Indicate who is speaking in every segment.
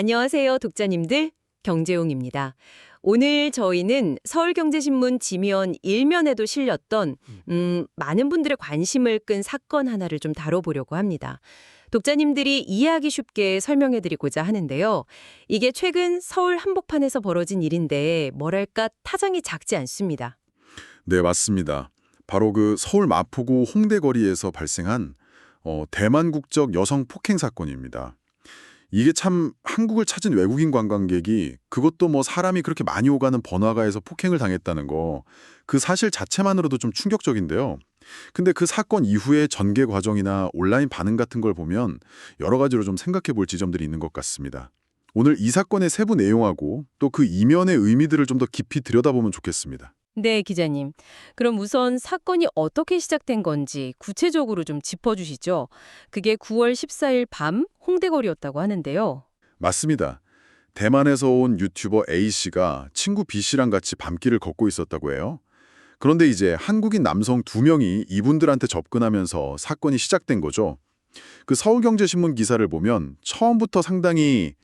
Speaker 1: 안녕하세요, 독자님들. 경제용입니다. 오늘 저희는 서울경제신문 지면 일면에도 실렸던 음, 많은 분들의 관심을 끈 사건 하나를 좀 다뤄보려고 합니다. 독자님들이 이해하기 쉽게 설명해드리고자 하는데요. 이게 최근 서울 한복판에서 벌어진 일인데 뭐랄까 타장이 작지 않습니다.
Speaker 2: 네, 맞습니다. 바로 그 서울 마포구 홍대 거리에서 발생한 어, 대만 국적 여성 폭행 사건입니다. 이게 참 한국을 찾은 외국인 관광객이 그것도 뭐 사람이 그렇게 많이 오가는 번화가에서 폭행을 당했다는 거 그 사실 자체만으로도 좀 충격적인데요. 근데 그 사건 이후의 전개 과정이나 온라인 반응 같은 걸 보면 여러 가지로 좀 생각해 볼 지점들이 있는 것 같습니다. 오늘 이 사건의 세부 내용하고 또 그 이면의 의미들을 좀 더 깊이 들여다보면 좋겠습니다.
Speaker 1: 네, 기자님. 그럼 우선 사건이 어떻게 시작된 건지 구체적으로 좀 짚어주시죠. 그게 9월 14일 밤 홍대거리였다고 하는데요.
Speaker 2: 맞습니다. 대만에서 온 유튜버 A씨가 친구 B씨랑 같이 밤길을 걷고 있었다고 해요. 그런데 이제 한국인 남성 두 명이 이분들한테 접근하면서 사건이 시작된 거죠. 그 서울경제신문 기사를 보면 처음부터 상당히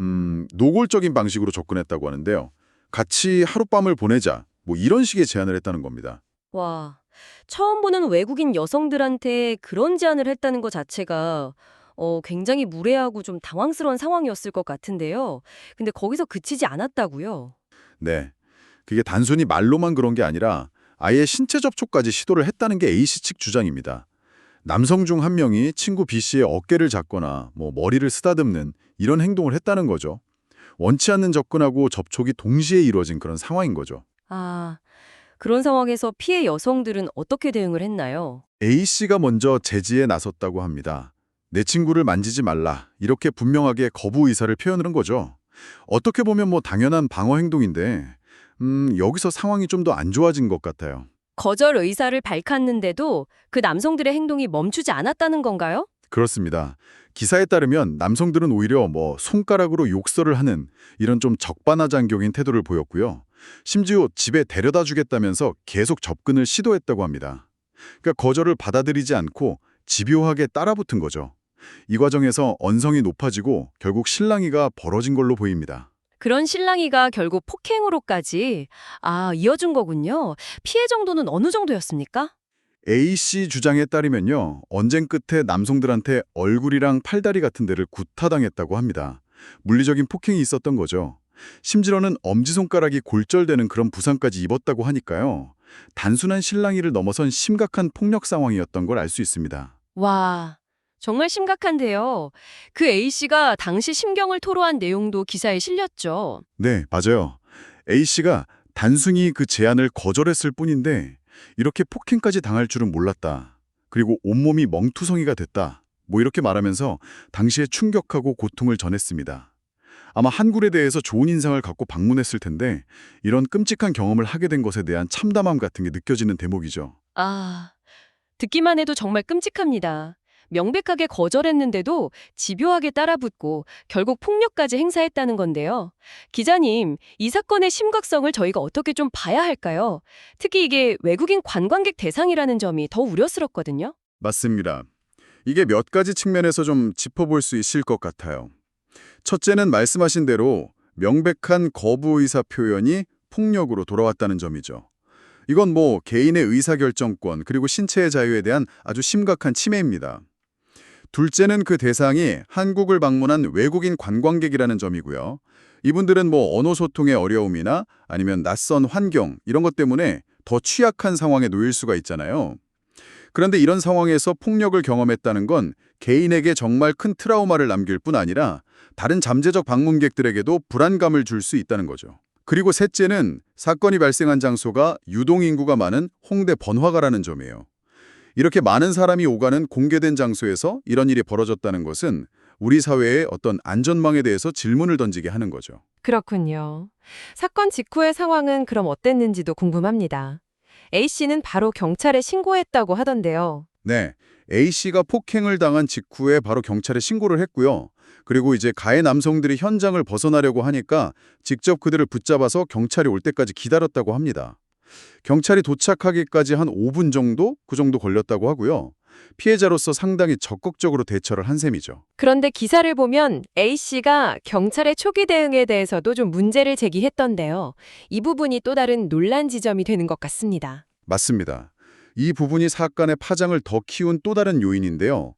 Speaker 2: 음, 노골적인 방식으로 접근했다고 하는데요. 같이 하룻밤을 보내자 뭐 이런 식의 제안을 했다는 겁니다.
Speaker 1: 와, 처음 보는 외국인 여성들한테 그런 제안을 했다는 것 자체가 어, 굉장히 무례하고 좀 당황스러운 상황이었을 것 같은데요. 근데 거기서 그치지 않았다고요?
Speaker 2: 네. 그게 단순히 말로만 그런 게 아니라 아예 신체 접촉까지 시도를 했다는 게 A씨 측 주장입니다. 남성 중 한 명이 친구 B씨의 어깨를 잡거나 뭐 머리를 쓰다듬는 이런 행동을 했다는 거죠. 원치 않는 접근하고 접촉이 동시에 이루어진 그런 상황인 거죠.
Speaker 1: 아, 그런 상황에서 피해 여성들은 어떻게 대응을 했나요?
Speaker 2: A씨가 먼저 제지에 나섰다고 합니다. 내 친구를 만지지 말라. 이렇게 분명하게 거부 의사를 표현을 거죠. 어떻게 보면 뭐 당연한 방어 행동인데 음, 여기서 상황이 좀 더 안 좋아진 것 같아요.
Speaker 1: 거절 의사를 밝혔는데도 그 남성들의 행동이 멈추지 않았다는 건가요?
Speaker 2: 그렇습니다. 기사에 따르면 남성들은 오히려 뭐 손가락으로 욕설을 하는 이런 좀 적반하장경인 태도를 보였고요. 심지어 집에 데려다 주겠다면서 계속 접근을 시도했다고 합니다. 그러니까 거절을 받아들이지 않고 집요하게 따라붙은 거죠. 이 과정에서 언성이 높아지고 결국 실랑이가 벌어진 걸로 보입니다.
Speaker 1: 그런 신랑이가 결국 폭행으로까지 아 이어준 거군요. 피해 정도는 어느 정도였습니까?
Speaker 2: A씨 주장에 따르면요. 언쟁 끝에 남성들한테 얼굴이랑 팔다리 같은 데를 구타당했다고 합니다. 물리적인 폭행이 있었던 거죠. 심지어는 엄지손가락이 골절되는 그런 부상까지 입었다고 하니까요. 단순한 실랑이를 넘어선 심각한 폭력 상황이었던 걸 알 수 있습니다.
Speaker 1: 와 정말 심각한데요. 그 A 씨가 당시 심경을 토로한 내용도 기사에 실렸죠.
Speaker 2: 네, 맞아요. A씨가 단순히 그 제안을 거절했을 뿐인데 이렇게 폭행까지 당할 줄은 몰랐다. 그리고 온몸이 멍투성이가 됐다. 뭐 이렇게 말하면서 당시에 충격하고 고통을 전했습니다. 아마 한굴에 대해서 좋은 인상을 갖고 방문했을 텐데 이런 끔찍한 경험을 하게 된 것에 대한 참담함 같은 게 느껴지는 대목이죠.
Speaker 1: 아 듣기만 해도 정말 끔찍합니다. 명백하게 거절했는데도 집요하게 따라붙고 결국 폭력까지 행사했다는 건데요. 기자님, 이 사건의 심각성을 저희가 어떻게 좀 봐야 할까요? 특히 이게 외국인 관광객 대상이라는 점이 더 우려스럽거든요.
Speaker 2: 맞습니다. 이게 몇 가지 측면에서 좀 짚어볼 수 있을 것 같아요. 첫째는 말씀하신 대로 명백한 거부 의사 표현이 폭력으로 돌아왔다는 점이죠. 이건 뭐 개인의 의사결정권 그리고 신체의 자유에 대한 아주 심각한 침해입니다. 둘째는 그 대상이 한국을 방문한 외국인 관광객이라는 점이고요. 이분들은 뭐 언어 소통의 어려움이나 아니면 낯선 환경 이런 것 때문에 더 취약한 상황에 놓일 수가 있잖아요. 그런데 이런 상황에서 폭력을 경험했다는 건 개인에게 정말 큰 트라우마를 남길 뿐 아니라 다른 잠재적 방문객들에게도 불안감을 줄 수 있다는 거죠. 그리고 셋째는 사건이 발생한 장소가 유동인구가 많은 홍대 번화가라는 점이에요. 이렇게 많은 사람이 오가는 공개된 장소에서 이런 일이 벌어졌다는 것은 우리 사회의 어떤 안전망에 대해서 질문을 던지게 하는 거죠.
Speaker 3: 그렇군요. 사건 직후의 상황은 그럼 어땠는지도 궁금합니다. A씨는 바로 경찰에 신고했다고 하던데요.
Speaker 2: 네, A씨가 폭행을 당한 직후에 바로 경찰에 신고를 했고요. 그리고 이제 가해 남성들이 현장을 벗어나려고 하니까 직접 그들을 붙잡아서 경찰이 올 때까지 기다렸다고 합니다. 경찰이 도착하기까지 한 5분 정도? 그 정도 걸렸다고 하고요. 피해자로서 상당히 적극적으로 대처를 한 셈이죠.
Speaker 1: 그런데 기사를 보면 A씨가 경찰의 초기 대응에 대해서도 좀 문제를 제기했던데요. 이 부분이 또 다른 논란 지점이 되는 것 같습니다.
Speaker 2: 맞습니다. 이 부분이 사건의 파장을 더 키운 또 다른 요인인데요.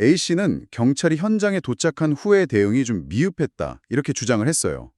Speaker 2: A씨는 경찰이 현장에 도착한 후의 대응이 좀 미흡했다 이렇게 주장을 했어요.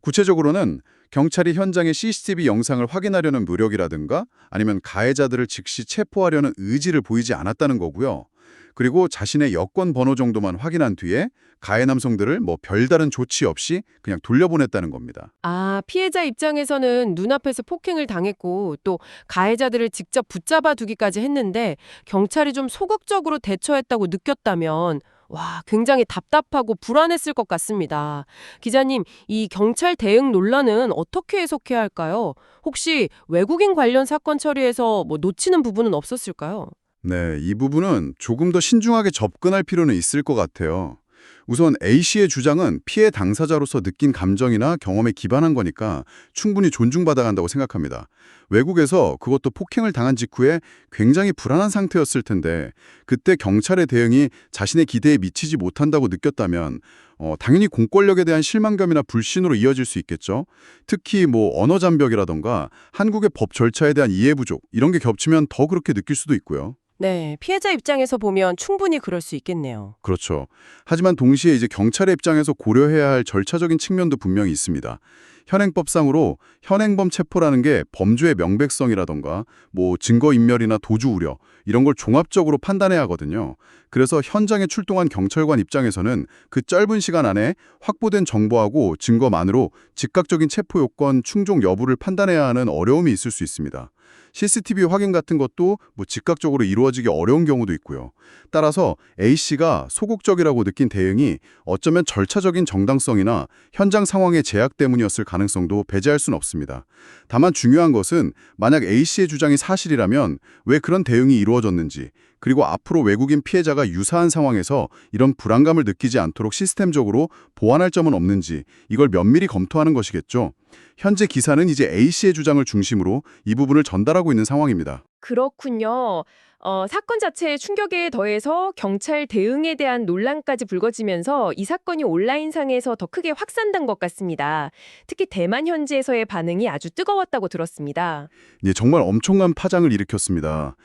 Speaker 2: 구체적으로는 경찰이 현장의 CCTV 영상을 확인하려는 노력이라든가 아니면 가해자들을 즉시 체포하려는 의지를 보이지 않았다는 거고요. 그리고 자신의 여권 번호 정도만 확인한 뒤에 가해 남성들을 뭐 별다른 조치 없이 그냥 돌려보냈다는 겁니다.
Speaker 1: 아, 피해자 입장에서는 눈앞에서 폭행을 당했고 또 가해자들을 직접 붙잡아 두기까지 했는데 경찰이 좀 소극적으로 대처했다고 느꼈다면 와, 굉장히 답답하고 불안했을 것 같습니다. 기자님, 이 경찰 대응 논란은 어떻게 해석해야 할까요? 혹시 외국인 관련 사건 처리에서 뭐 놓치는 부분은 없었을까요?
Speaker 2: 네, 이 부분은 조금 더 신중하게 접근할 필요는 있을 것 같아요. 우선 A씨의 주장은 피해 당사자로서 느낀 감정이나 경험에 기반한 거니까 충분히 존중받아야 한다고 생각합니다. 외국에서 그것도 폭행을 당한 직후에 굉장히 불안한 상태였을 텐데 그때 경찰의 대응이 자신의 기대에 미치지 못한다고 느꼈다면 어, 당연히 공권력에 대한 실망감이나 불신으로 이어질 수 있겠죠. 특히 뭐 언어 장벽이라던가 한국의 법 절차에 대한 이해 부족 이런 게 겹치면 더 그렇게 느낄 수도 있고요.
Speaker 1: 네, 피해자 입장에서 보면 충분히 그럴 수 있겠네요.
Speaker 2: 그렇죠. 하지만 동시에 이제 경찰의 입장에서 고려해야 할 절차적인 측면도 분명히 있습니다. 현행법상으로 현행범 체포라는 게 범죄의 명백성이라던가 뭐 증거 인멸이나 도주 우려 이런 걸 종합적으로 판단해야 하거든요. 그래서 현장에 출동한 경찰관 입장에서는 그 짧은 시간 안에 확보된 정보하고 증거만으로 즉각적인 체포 요건 충족 여부를 판단해야 하는 어려움이 있을 수 있습니다. CCTV 확인 같은 것도 뭐 즉각적으로 이루어지기 어려운 경우도 있고요. 따라서 A씨가 소극적이라고 느낀 대응이 어쩌면 절차적인 정당성이나 현장 상황의 제약 때문이었을 가능성도 배제할 수는 없습니다. 다만 중요한 것은 만약 A씨의 주장이 사실이라면 왜 그런 대응이 이루어졌는지 그리고 앞으로 외국인 피해자가 유사한 상황에서 이런 불안감을 느끼지 않도록 시스템적으로 보완할 점은 없는지 이걸 면밀히 검토하는 것이겠죠. 현재 기사는 이제 A씨의 주장을 중심으로 이 부분을 전달하고 있는 상황입니다.
Speaker 4: 그렇군요. 어, 사건 자체의 충격에 더해서 경찰 대응에 대한 논란까지 불거지면서 이 사건이 온라인상에서 더 크게 확산된 것 같습니다. 특히 대만 현지에서의 반응이 아주 뜨거웠다고 들었습니다.
Speaker 2: 예, 정말 엄청난 파장을 일으켰습니다.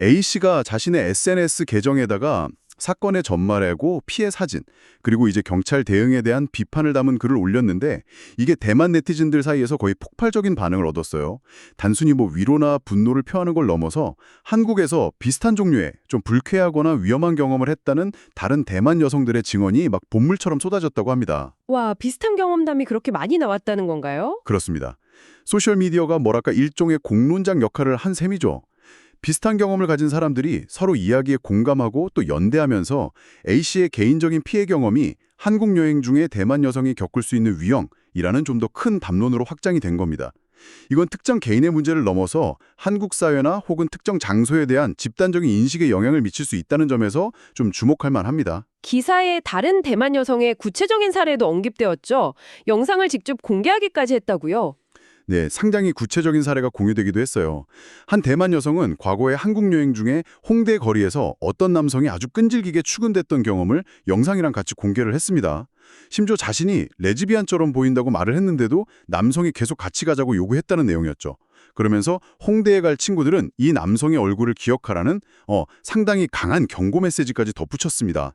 Speaker 2: A씨가 자신의 SNS 계정에다가 사건의 전말하고 피해 사진, 그리고 이제 경찰 대응에 대한 비판을 담은 글을 올렸는데 이게 대만 네티즌들 사이에서 거의 폭발적인 반응을 얻었어요. 단순히 뭐 위로나 분노를 표하는 걸 넘어서 한국에서 비슷한 종류의 좀 불쾌하거나 위험한 경험을 했다는 다른 대만 여성들의 증언이 막 본물처럼 쏟아졌다고 합니다.
Speaker 4: 와, 비슷한 경험담이 그렇게 많이 나왔다는 건가요?
Speaker 2: 그렇습니다. 소셜미디어가 뭐랄까 일종의 공론장 역할을 한 셈이죠. 비슷한 경험을 가진 사람들이 서로 이야기에 공감하고 또 연대하면서 A씨의 개인적인 피해 경험이 한국 여행 중에 대만 여성이 겪을 수 있는 위험이라는 좀 더 큰 담론으로 확장이 된 겁니다. 이건 특정 개인의 문제를 넘어서 한국 사회나 혹은 특정 장소에 대한 집단적인 인식에 영향을 미칠 수 있다는 점에서 좀 주목할 만합니다.
Speaker 4: 기사에 다른 대만 여성의 구체적인 사례도 언급되었죠. 영상을 직접 공개하기까지 했다고요.
Speaker 2: 네, 상당히 구체적인 사례가 공유되기도 했어요. 한 대만 여성은 과거에 한국 여행 중에 홍대 거리에서 어떤 남성이 아주 끈질기게 추근댔던 경험을 영상이랑 같이 공개를 했습니다. 심지어 자신이 레즈비안처럼 보인다고 말을 했는데도 남성이 계속 같이 가자고 요구했다는 내용이었죠. 그러면서 홍대에 갈 친구들은 이 남성의 얼굴을 기억하라는 어, 상당히 강한 경고 메시지까지 덧붙였습니다.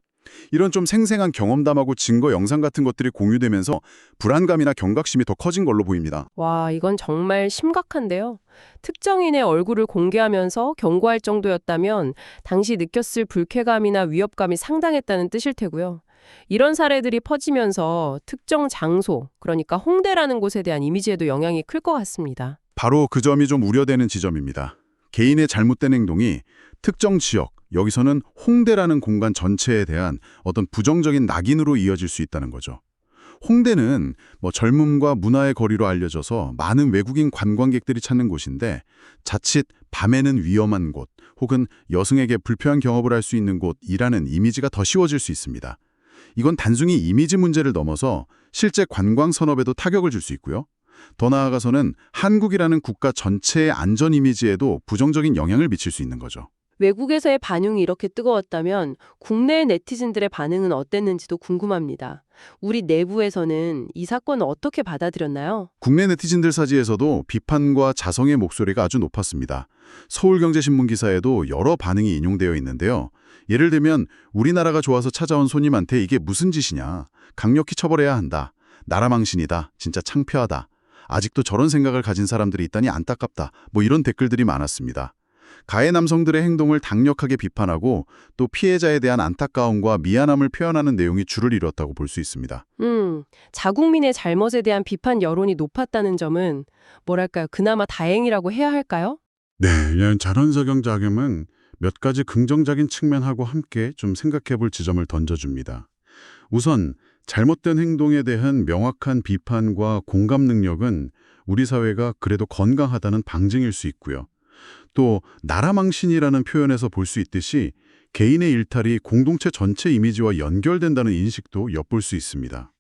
Speaker 2: 이런 좀 생생한 경험담하고 증거 영상 같은 것들이 공유되면서 불안감이나 경각심이 더 커진 걸로 보입니다.
Speaker 1: 와, 이건 정말 심각한데요. 특정인의 얼굴을 공개하면서 경고할 정도였다면 당시 느꼈을 불쾌감이나 위협감이 상당했다는 뜻일 테고요. 이런 사례들이 퍼지면서 특정 장소, 그러니까 홍대라는 곳에 대한 이미지에도 영향이 클 것 같습니다.
Speaker 2: 바로 그 점이 좀 우려되는 지점입니다. 개인의 잘못된 행동이 특정 지역, 여기서는 홍대라는 공간 전체에 대한 어떤 부정적인 낙인으로 이어질 수 있다는 거죠. 홍대는 뭐 젊음과 문화의 거리로 알려져서 많은 외국인 관광객들이 찾는 곳인데 자칫 밤에는 위험한 곳 혹은 여성에게 불편한 경험을 할 수 있는 곳이라는 이미지가 더 씌워질 수 있습니다. 이건 단순히 이미지 문제를 넘어서 실제 관광 산업에도 타격을 줄 수 있고요. 더 나아가서는 한국이라는 국가 전체의 안전 이미지에도 부정적인 영향을 미칠 수 있는 거죠.
Speaker 3: 외국에서의 반응이 이렇게 뜨거웠다면 국내 네티즌들의 반응은 어땠는지도 궁금합니다. 우리 내부에서는 이 사건을 어떻게 받아들였나요?
Speaker 2: 국내 네티즌들 사지에서도 비판과 자성의 목소리가 아주 높았습니다. 서울경제신문 기사에도 여러 반응이 인용되어 있는데요. 예를 들면 우리나라가 좋아서 찾아온 손님한테 이게 무슨 짓이냐. 강력히 처벌해야 한다. 나라 망신이다. 진짜 창피하다. 아직도 저런 생각을 가진 사람들이 있다니 안타깝다. 뭐 이런 댓글들이 많았습니다. 가해 남성들의 행동을 강력하게 비판하고 또 피해자에 대한 안타까움과 미안함을 표현하는 내용이 줄을 이뤘다고 볼 수 있습니다.
Speaker 3: 음, 자국민의 잘못에 대한 비판 여론이 높았다는 점은 뭐랄까요, 그나마 다행이라고 해야 할까요?
Speaker 5: 네, 이런 자연석영작용은 몇 가지 긍정적인 측면하고 함께 좀 생각해 볼 지점을 던져줍니다. 우선 잘못된 행동에 대한 명확한 비판과 공감 능력은 우리 사회가 그래도 건강하다는 방증일 수 있고요. 또 나라망신이라는 표현에서 볼 수 있듯이 개인의 일탈이 공동체 전체 이미지와 연결된다는 인식도 엿볼 수 있습니다.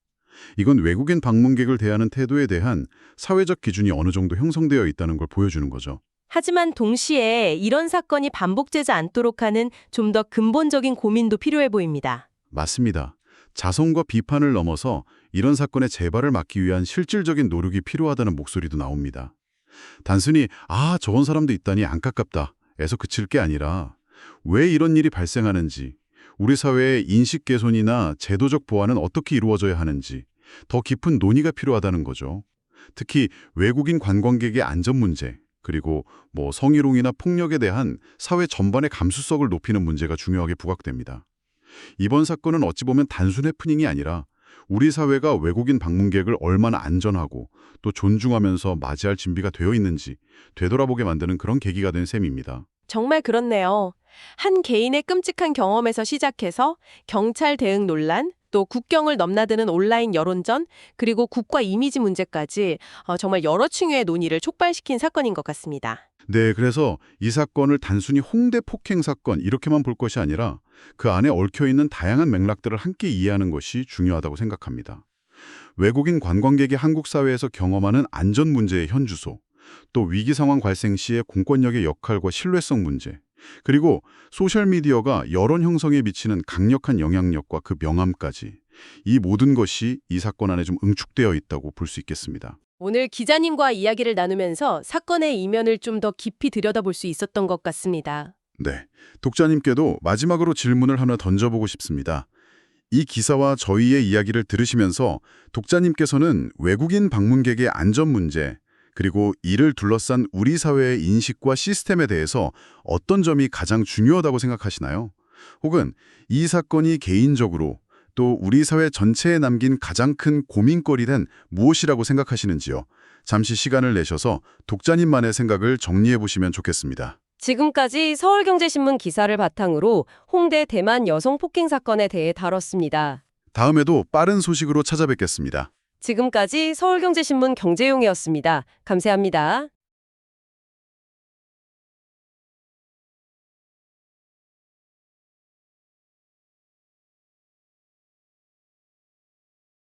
Speaker 5: 이건 외국인 방문객을 대하는 태도에 대한 사회적 기준이 어느 정도 형성되어 있다는 걸 보여주는 거죠.
Speaker 6: 하지만 동시에 이런 사건이 반복되지 않도록 하는 좀 더 근본적인 고민도 필요해 보입니다.
Speaker 2: 맞습니다. 자성과 비판을 넘어서 이런 사건의 재발을 막기 위한 실질적인 노력이 필요하다는 목소리도 나옵니다. 단순히 아 저런 사람도 있다니 안타깝다 에서 그칠 게 아니라 왜 이런 일이 발생하는지 우리 사회의 인식 개선이나 제도적 보완은 어떻게 이루어져야 하는지 더 깊은 논의가 필요하다는 거죠. 특히 외국인 관광객의 안전 문제 그리고 뭐 성희롱이나 폭력에 대한 사회 전반의 감수성을 높이는 문제가 중요하게 부각됩니다. 이번 사건은 어찌 보면 단순 해프닝이 아니라 우리 사회가 외국인 방문객을 얼마나 안전하고 또 존중하면서 맞이할 준비가 되어 있는지 되돌아보게 만드는 그런 계기가 된 셈입니다.
Speaker 6: 정말 그렇네요. 한 개인의 끔찍한 경험에서 시작해서 경찰 대응 논란, 또 국경을 넘나드는 온라인 여론전, 그리고 국가 이미지 문제까지 어, 정말 여러 층의 논의를 촉발시킨 사건인 것 같습니다.
Speaker 2: 네, 그래서 이 사건을 단순히 홍대 폭행 사건 이렇게만 볼 것이 아니라 그 안에 얽혀 있는 다양한 맥락들을 함께 이해하는 것이 중요하다고 생각합니다. 외국인 관광객이 한국 사회에서 경험하는 안전 문제의 현주소, 또 위기 상황 발생 시의 공권력의 역할과 신뢰성 문제, 그리고 소셜 미디어가 여론 형성에 미치는 강력한 영향력과 그 명암까지 이 모든 것이 이 사건 안에 좀 응축되어 있다고 볼 수 있겠습니다.
Speaker 6: 오늘 기자님과 이야기를 나누면서 사건의 이면을 좀 더 깊이 들여다볼 수 있었던 것 같습니다.
Speaker 2: 네, 독자님께도 마지막으로 질문을 하나 던져보고 싶습니다. 이 기사와 저희의 이야기를 들으시면서 독자님께서는 외국인 방문객의 안전 문제, 그리고 이를 둘러싼 우리 사회의 인식과 시스템에 대해서 어떤 점이 가장 중요하다고 생각하시나요? 혹은 이 사건이 개인적으로 또 우리 사회 전체에 남긴 가장 큰 고민거리는 무엇이라고 생각하시는지요? 잠시 시간을 내셔서 독자님만의 생각을 정리해 보시면 좋겠습니다.
Speaker 1: 지금까지 서울경제신문 기사를 바탕으로 홍대 대만 여성 폭행 사건에 대해 다뤘습니다.
Speaker 2: 다음에도 빠른 소식으로 찾아뵙겠습니다.
Speaker 1: 지금까지 서울경제신문 경제용이었습니다. 감사합니다.